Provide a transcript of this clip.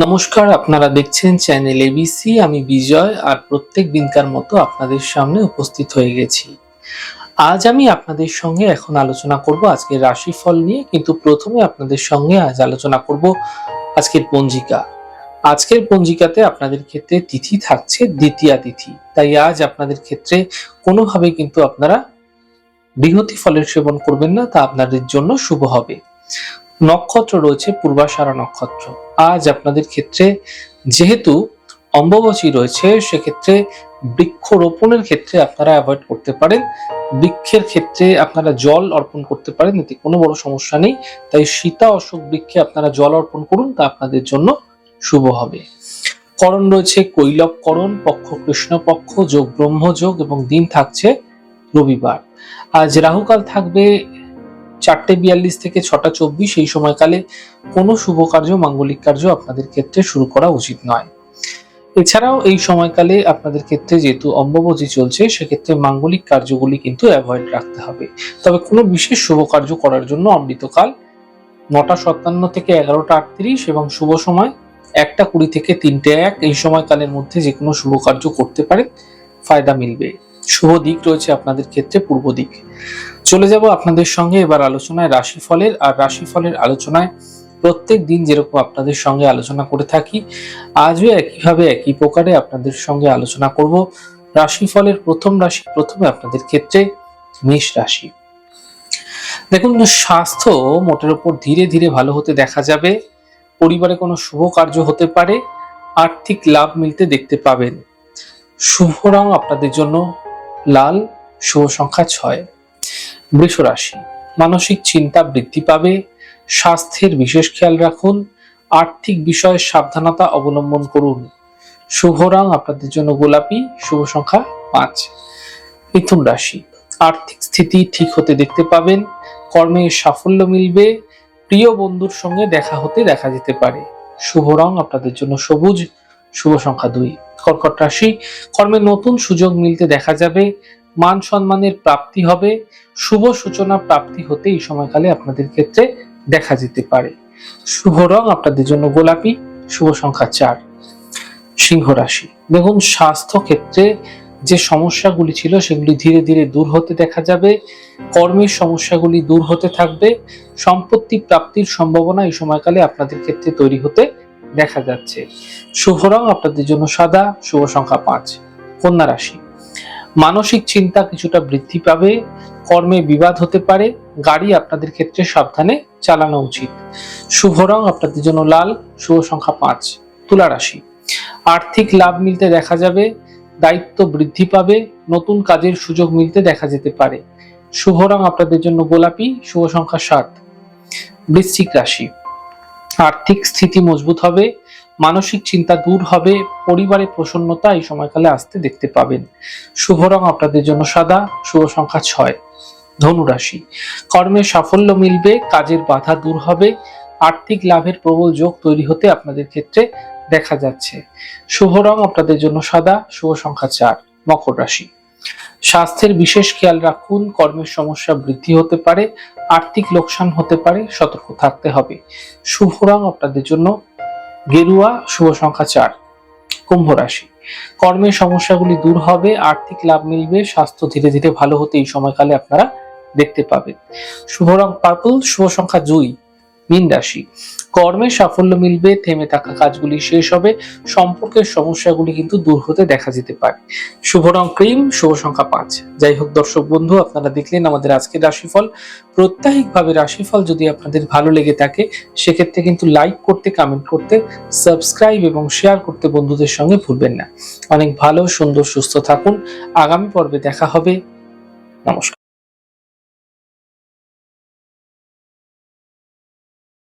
নমস্কার, আপনারা দেখছেন চ্যানেল এবিসি আমি বিজয় আর প্রত্যেক দিনকার মতো আপনাদের সামনে উপস্থিত হয়ে গেছি। আজ আমি আপনাদের সঙ্গে এখন আলোচনা করব আজকের রাশিফল নিয়ে, কিন্তু প্রথমে আপনাদের সঙ্গে আজ আলোচনা করব আজকের পঞ্জিকা। আজকের পঞ্জিকাতে আপনাদের ক্ষেত্রে তিথি থাকছে দ্বিতীয়া তিথি, তাই আজ আপনাদের ক্ষেত্রে কোনোভাবে কিন্তু আপনারা বিহতি ফলের সেবন করবেন না, তা আপনাদের জন্য শুভ হবে। নক্ষত্র রয়েছে পূর্বাষাঢ়া নক্ষত্র। আজ আপনাদের ক্ষেত্রে যেহেতু অম্বুবাচী রয়েছে, সেক্ষেত্রে বৃক্ষ রোপণের ক্ষেত্রে আপনারা অ্যাভয়েড করতে পারেন। বৃক্ষের ক্ষেত্রে আপনারা জল অর্পণ করতে পারেন, এতে কোনো বড় সমস্যা নেই। তাই সীতা অশোক বৃক্ষে আপনারা জল অর্পণ করুন, তা আপনাদের জন্য শুভ হবে। করণ রয়েছে কৈলব করণ পক্ষ কৃষ্ণপক্ষ, যোগ ব্রহ্মযোগ এবং দিন থাকছে রবিবার। আজ রাহুকাল থাকবে চারটে বিয়াল্লিশ থেকে ছটা চব্বিশ এই সময়কালে কোনো শুভ কার্য, মাঙ্গলিক কার্য আপনাদের ক্ষেত্রে শুরু করা উচিত নয়। এছাড়াও এই সময়কালে আপনাদের ক্ষেত্রে যেহেতু অম্বুবাচী চলছে, সেক্ষেত্রে মাঙ্গলিক কার্যগুলি কিন্তু অ্যাভয়েড রাখতে হবে। তবে কোনো বিশেষ শুভ কার্য করার জন্য অমৃতকাল নটা সাতান্ন থেকে এগারোটা আটত্রিশ এবং শুভ সময় একটা কুড়ি থেকে তিনটে এক এই সময়কালের মধ্যে যে কোনো শুভ কার্য করতে পারেন ফায়দা মিলবে। শুভ দিক রয়েছে আপনাদের ক্ষেত্রে পূর্ব দিক। চলে যাব আপনাদের সঙ্গে। এবার আলোচনায় রাশিফলের আর রাশিফলের আলোচনায় প্রত্যেক দিন যেরকম আপনাদের সঙ্গে আলোচনা করে থাকি, আজও একইভাবে একই প্রকারে আপনাদের সঙ্গে আলোচনা করব। রাশিফলের প্রথম রাশি প্রথমে আপনাদের ক্ষেত্রে মেষ রাশি। দেখুন, স্বাস্থ্য মোটের উপর ধীরে ধীরে ভালো হতে দেখা যাবে। পরিবারে কোনো শুভ কার্য হতে পারে। আর্থিক লাভ মিলতে দেখতে পাবেন। শুভ রং আপনাদের জন্য লাল, শুভ সংখ্যা ছয়। বৃষ রাশি মানসিক চিন্তা বৃদ্ধি পাবে। স্বাস্থ্যের বিশেষ খেয়াল রাখুন। আর্থিক বিষয়ে সাবধানতা অবলম্বন করুন। শুভ রং আপনাদের জন্য গোলাপি। শুভ সংখ্যা পাঁচ। মিথুন রাশি। আর্থিক স্থিতি ঠিক হতে দেখতে পাবেন। কর্মে সাফল্য মিলবে। প্রিয় বন্ধুর সঙ্গে দেখা হতে দেখা যেতে পারে। শুভ রং আপনাদের জন্য সবুজ। শুভ সংখ্যা দুই। কর্কট রাশি। কর্মে নতুন সুযোগ মিলতে দেখা যাবে। মান সম্মানের প্রাপ্তি হবে, শুভ সূচনা প্রাপ্তি হতে এই সময়কালে আপনাদের ক্ষেত্রে দেখা যেতে পারে। শুভ রং আপনাদের জন্য গোলাপি, শুভ সংখ্যা চার। সিংহ রাশি। দেখুন, স্বাস্থ্য ক্ষেত্রে যে সমস্যাগুলি ছিল সেগুলি ধীরে ধীরে দূর হতে দেখা যাবে, কর্মের সমস্যাগুলি দূর হতে থাকবে, সম্পত্তি প্রাপ্তির সম্ভাবনা এই সময়কালে আপনাদের ক্ষেত্রে তৈরি হতে দেখা যাচ্ছে। শুভ রং আপনাদের জন্য সাদা, শুভ সংখ্যা পাঁচ। কন্যা রাশি। মানসিক চিন্তা কিছুটা বৃদ্ধি পাবে, কর্মে বিবাদ হতে পারে, গাড়ি আপনাদের ক্ষেত্রে সাবধানে চালানো উচিত। শুভ রং আপনাদের জন্য লাল, শুভ সংখ্যা পাঁচ, তুলা রাশি। আর্থিক লাভ মিলতে দেখা যাবে, দায়িত্ব বৃদ্ধি পাবে, নতুন কাজের সুযোগ মিলতে দেখা যেতে পারে। শুভ রং আপনাদের জন্য গোলাপি, শুভ সংখ্যা সাত। বৃশ্চিক রাশি। আর্থিক স্থিতি মজবুত হবে মানসিক চিন্তা দূর হবে, পরিবারে প্রসন্নতা এই সময়কালে আসতে দেখতে পাবেন। শুভ রং আপনাদের জন্য সাদা, শুভ সংখ্যা ছয় ধনুরাশি কর্মে সাফল্য মিলবে, কাজের বাধা দূর হবে, আর্থিক লাভের প্রবল যোগ তৈরি হতে আপনাদের ক্ষেত্রে দেখা যাচ্ছে। শুভ রং আপনাদের জন্য সাদা, শুভ সংখ্যা চার, মকর রাশি। স্বাস্থ্যের বিশেষ খেয়াল রাখুন, কর্মের সমস্যা বৃদ্ধি হতে পারে, আর্থিক লোকসান হতে পারে, সতর্ক থাকতে হবে। শুভ রং আপনাদের জন্য গেরুয়া, শুভ সংখ্যা চার, কুম্ভ রাশি। কর্মের সমস্যাগুলি দূর হবে, আর্থিক লাভ মিলবে, স্বাস্থ্য ধীরে ধীরে ভালো হতে এই সময়কালে আপনারা দেখতে পাবেন। শুভ রং পার্পল শুভ সংখ্যা দুই মীন রাশি। কর্মে সাফল্য মিলবে, থেমে থাকা কাজগুলি শেষ হবে, সম্পর্কের সমস্যাগুলি কিন্তু দূর হতে দেখা যেতে পারে। শুভ রং ক্রিম, শুভ সংখ্যা পাঁচ। যাই হোক দর্শক বন্ধু, আপনারা দেখলেন আমাদের আজকের রাশিফল। প্রত্যাহিকভাবে রাশিফল যদি আপনাদের ভালো লেগে থাকে, সেক্ষেত্রে কিন্তু লাইক করতে কমেন্ট করতে সাবস্ক্রাইব এবং শেয়ার করতে বন্ধুদের সঙ্গে ভুলবেন না। অনেক ভালো, সুন্দর, সুস্থ থাকুন। আগামী পর্বে দেখা হবে। নমস্কার।